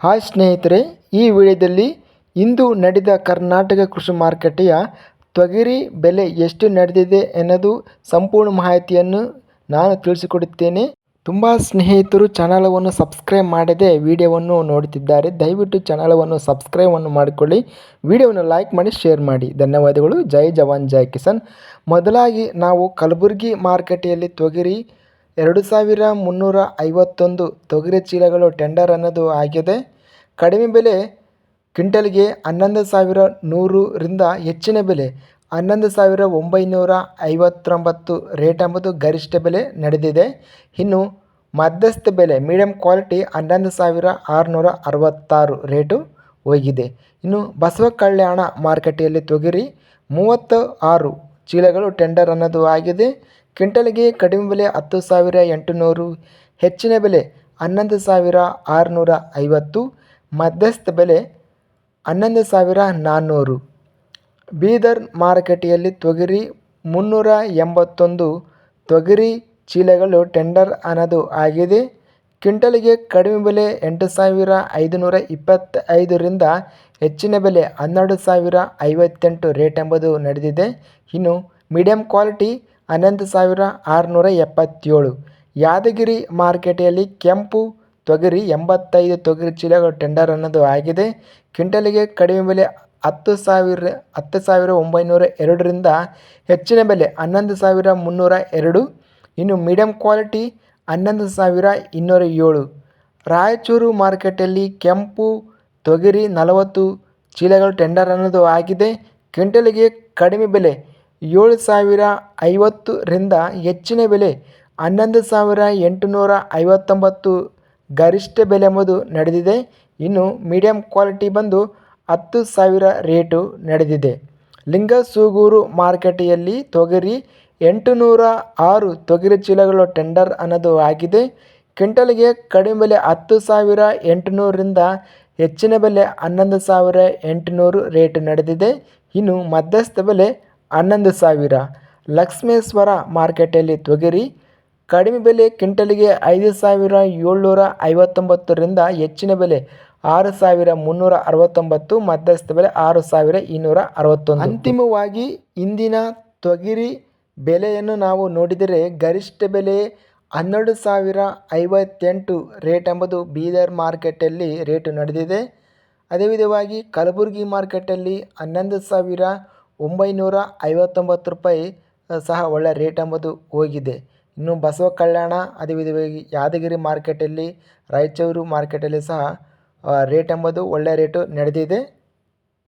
Hi ಸ್ನೇಹಿತರೆ, ಈ ವಿಡಿಯೋದಲ್ಲಿ ಇಂದು ನಡೆದ ಕರ್ನಾಟಕ ಕೃಷಿ ಮಾರುಕಟ್ಟೆಯ ತೊಗರಿ ಬೆಲೆ ಎಷ್ಟು ನಡೆದಿದೆ ಎನ್ನೋದು ಸಂಪೂರ್ಣ ಮಾಹಿತಿಯನ್ನು ನಾನು ತಿಳಿಸಿಕೊಡುತ್ತೇನೆ. ತುಂಬ ಸ್ನೇಹಿತರು ಚಾನಲವನ್ನು ಸಬ್ಸ್ಕ್ರೈಬ್ ಮಾಡದೆ ವಿಡಿಯೋವನ್ನು ನೋಡುತ್ತಿದ್ದಾರೆ. ದಯವಿಟ್ಟು ಚಾನಲವನ್ನು ಸಬ್ಸ್ಕ್ರೈಬನ್ನು ಮಾಡಿಕೊಳ್ಳಿ. ವಿಡಿಯೋವನ್ನು ಲೈಕ್ ಮಾಡಿ, ಶೇರ್ ಮಾಡಿ. ಧನ್ಯವಾದಗಳು. ಜೈ ಜವಾನ್, ಜೈ ಕಿಸಾನ್. ಮೊದಲಾಗಿ ನಾವು ಕಲಬುರಗಿ ಮಾರುಕಟ್ಟೆಯಲ್ಲಿ ತೊಗರಿ ಎರಡು ಸಾವಿರ ಮುನ್ನೂರ ಐವತ್ತೊಂದು ತೊಗರಿ ಚೀಲಗಳು ಟೆಂಡರ್ ಅನ್ನೋದು ಆಗಿದೆ. ಕಡಿಮೆ ಬೆಲೆ ಕ್ವಿಂಟಲ್ಗೆ ಹನ್ನೊಂದು ಸಾವಿರ ನೂರರಿಂದ ಹೆಚ್ಚಿನ ಬೆಲೆ ಹನ್ನೊಂದು ಸಾವಿರ ಒಂಬೈನೂರ ಐವತ್ತೊಂಬತ್ತು ರೇಟ್ ಎಂಬುದು ಗರಿಷ್ಠ ಬೆಲೆ ನಡೆದಿದೆ. ಇನ್ನು ಮಧ್ಯಸ್ಥ ಬೆಲೆ ಮೀಡಿಯಂ ಕ್ವಾಲಿಟಿ ಹನ್ನೊಂದು ಸಾವಿರ ಆರುನೂರ ಅರವತ್ತಾರು ರೇಟು ಹೋಗಿದೆ. ಇನ್ನು ಬಸವ ಕಲ್ಯಾಣ ಮಾರುಕಟ್ಟೆಯಲ್ಲಿ ತೊಗರಿ ಮೂವತ್ತು ಆರು ಚೀಲಗಳು ಟೆಂಡರ್ ಅನ್ನೋದು ಆಗಿದೆ. ಕ್ವಿಂಟಲ್ಗೆ ಕಡಿಮೆ ಬೆಲೆ ಹತ್ತು ಸಾವಿರ ಎಂಟುನೂರು, ಹೆಚ್ಚಿನ ಬೆಲೆ ಹನ್ನೊಂದು ಸಾವಿರ ಆರುನೂರ ಐವತ್ತು, ಮಧ್ಯಸ್ಥ ಬೆಲೆ ಹನ್ನೊಂದು ಸಾವಿರ ನಾನ್ನೂರು. ಬೀದರ್ ಮಾರುಕಟ್ಟೆಯಲ್ಲಿ ತೊಗರಿ ಮುನ್ನೂರ ಎಂಬತ್ತೊಂದು, ತೊಗರಿ ಚೀಲಗಳು ಟೆಂಡರ್ ಅನ್ನೋದು ಆಗಿದೆ. ಕ್ವಿಂಟಲ್ಗೆ ಕಡಿಮೆ ಬೆಲೆ ಎಂಟು ಸಾವಿರ ಐದುನೂರ ಇಪ್ಪತ್ತೈದರಿಂದ ಹೆಚ್ಚಿನ ಬೆಲೆ ಹನ್ನೆರಡು ಸಾವಿರ ಐವತ್ತೆಂಟು ರೇಟ್ ಎಂಬುದು ನಡೆದಿದೆ. ಇನ್ನು ಮೀಡಿಯಂ ಕ್ವಾಲಿಟಿ ಹನ್ನೊಂದು ಸಾವಿರ ಆರುನೂರ ಎಪ್ಪತ್ತೇಳು. ಯಾದಗಿರಿ ಮಾರ್ಕೆಟೆಯಲ್ಲಿ ಕೆಂಪು ತೊಗರಿ ಎಂಬತ್ತೈದು ತೊಗರಿ ಚೀಲಗಳು ಟೆಂಡರ್ ಅನ್ನೋದು ಆಗಿದೆ. ಕ್ವಿಂಟಲಿಗೆ ಕಡಿಮೆ ಬೆಲೆ ಹತ್ತು ಸಾವಿರ ಹತ್ತು ಸಾವಿರ ಒಂಬೈನೂರ ಎರಡರಿಂದ ಹೆಚ್ಚಿನ ಬೆಲೆ ಹನ್ನೊಂದು ಸಾವಿರ ಮುನ್ನೂರ ಎರಡು. ಇನ್ನು ಮೀಡಿಯಂ ಕ್ವಾಲಿಟಿ ಹನ್ನೊಂದು ಸಾವಿರ ಇನ್ನೂರ ಏಳು. ರಾಯಚೂರು ಮಾರ್ಕೆಟಲ್ಲಿ ಕೆಂಪು ತೊಗರಿ ನಲವತ್ತು ಚೀಲಗಳು ಟೆಂಡರ್ ಅನ್ನೋದು ಆಗಿದೆ. ಕ್ವಿಂಟಲಿಗೆ ಕಡಿಮೆ ಬೆಲೆ ಏಳು ಸಾವಿರ ಐವತ್ತರಿಂದ ಹೆಚ್ಚಿನ ಬೆಲೆ ಹನ್ನೊಂದು ಸಾವಿರ ಎಂಟುನೂರ ಐವತ್ತೊಂಬತ್ತು ಗರಿಷ್ಠ ಬೆಲೆ ಎಂಬುದು ನಡೆದಿದೆ. ಇನ್ನು ಮೀಡಿಯಂ ಕ್ವಾಲಿಟಿ ಬಂದು ಹತ್ತು ಸಾವಿರ ರೇಟು ನಡೆದಿದೆ. ಲಿಂಗಸೂಗೂರು ಮಾರುಕಟ್ಟೆಯಲ್ಲಿ ತೊಗರಿ ಎಂಟುನೂರ ಆರು ತೊಗರಿ ಚೀಲಗಳು ಟೆಂಡರ್ ಅನ್ನೋದು ಆಗಿದೆ. ಕ್ವಿಂಟಲ್ಗೆ ಕಡಿಮೆ ಬೆಲೆ ಹತ್ತು ಸಾವಿರ ಎಂಟುನೂರರಿಂದ ಹೆಚ್ಚಿನ ಬೆಲೆ ಹನ್ನೊಂದು ಸಾವಿರ ಎಂಟುನೂರು ರೇಟ್ ನಡೆದಿದೆ. ಇನ್ನು ಮಧ್ಯಸ್ಥ ಬೆಲೆ ಹನ್ನೊಂದು ಸಾವಿರ. ಲಕ್ಷ್ಮೇಶ್ವರ ಮಾರ್ಕೆಟಲ್ಲಿ ತೊಗರಿ, ಕಡಿಮೆ ಬೆಲೆ ಕ್ವಿಂಟಲ್ಗೆ ಐದು ಸಾವಿರ ಏಳ್ನೂರ ಐವತ್ತೊಂಬತ್ತರಿಂದ ಹೆಚ್ಚಿನ ಬೆಲೆ ಆರು ಸಾವಿರ ಮುನ್ನೂರ ಅರವತ್ತೊಂಬತ್ತು ಮಧ್ಯಸ್ಥ ಬೆಲೆ ಆರು ಸಾವಿರ ಇನ್ನೂರ ಅರವತ್ತೊಂದು. ಅಂತಿಮವಾಗಿ ಇಂದಿನ ತೊಗರಿ ಬೆಲೆಯನ್ನು ನಾವು ನೋಡಿದರೆ ಗರಿಷ್ಠ ಬೆಲೆ ಹನ್ನೆರಡು ಸಾವಿರ ಐವತ್ತೆಂಟು ರೇಟ್ ಎಂಬುದು ಬೀದರ್ ಮಾರ್ಕೆಟಲ್ಲಿ ರೇಟು ನಡೆದಿದೆ. ಅದೇ ವಿಧವಾಗಿ ಕಲಬುರಗಿ ಮಾರ್ಕೆಟಲ್ಲಿ ಹನ್ನೊಂದು ಸಾವಿರ ಒಂಬೈನೂರ ಐವತ್ತೊಂಬತ್ತು ರೂಪಾಯಿ ಸಹ ಒಳ್ಳೆಯ ರೇಟ್ ಎಂಬುದು ಹೋಗಿದೆ. ಇನ್ನು ಬಸವ ಕಲ್ಯಾಣ ಅದೇ ವಿಧವಾಗಿ ಯಾದಗಿರಿ ಮಾರ್ಕೆಟಲ್ಲಿ, ರಾಯಚೂರು ಮಾರ್ಕೆಟಲ್ಲಿ ಸಹ ರೇಟ್ ಎಂಬುದು ಒಳ್ಳೆಯ ರೇಟು ನಡೆದಿದೆ.